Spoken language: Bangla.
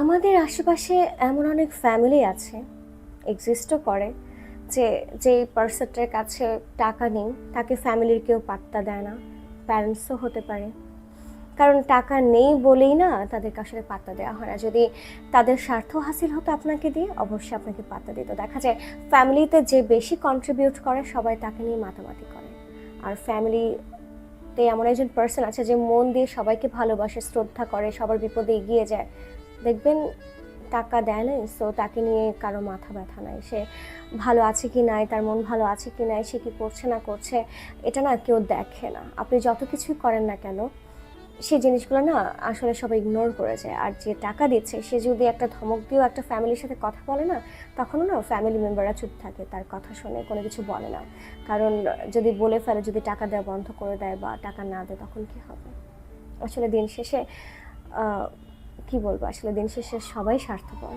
আমাদের আশেপাশে এমন অনেক ফ্যামিলি আছে এক্সিস্টও করে, যে যে পার্সনটার কাছে টাকা নেই, তাকে ফ্যামিলির কেউ পাত্তা দেয় না প্যারেন্টসও হতে পারে। কারণ টাকা নেই বলেই না তাদেরকে আসলে পাত্তা দেওয়া হয় না। যদি তাদের স্বার্থ হাসিল হতো আপনাকে দিয়ে, অবশ্যই আপনাকে পাত্তা দিত। দেখা যায় ফ্যামিলিতে যে বেশি কন্ট্রিবিউট করে, সবাই তাকে নিয়ে মাতামাতি করে। আর ফ্যামিলিতে এমন একজন পার্সন আছে যে মন দিয়ে সবাইকে ভালোবাসে, শ্রদ্ধা করে, সবার বিপদে এগিয়ে যায়। দেখবেন টাকা দেয় নাই সো তাকে নিয়ে কারও মাথা ব্যথা নাই। সে ভালো আছে কি নাই, তার মন ভালো আছে কি নাই, সে কি করছে না করছে, এটা না কেউ দেখে না। আপনি যত কিছুই করেন না কেন, সেই জিনিসগুলো না আসলে সবাই ইগনোর করে যায়। আর যে টাকা দিচ্ছে, সে যদি একটা ধমক দিয়েও একটা ফ্যামিলির সাথে কথা বলে না, তখনও না ফ্যামিলি মেম্বাররা চুপ থাকে, তার কথা শুনে, কোনো কিছু বলে না। কারণ যদি বলে ফেলে, যদি টাকা দেওয়া বন্ধ করে দেয় বা টাকা না দেয়, তখন কি হবে? আসলে দিন শেষে কি বলব? আসলে দিন শেষে সবাই স্বার্থপর।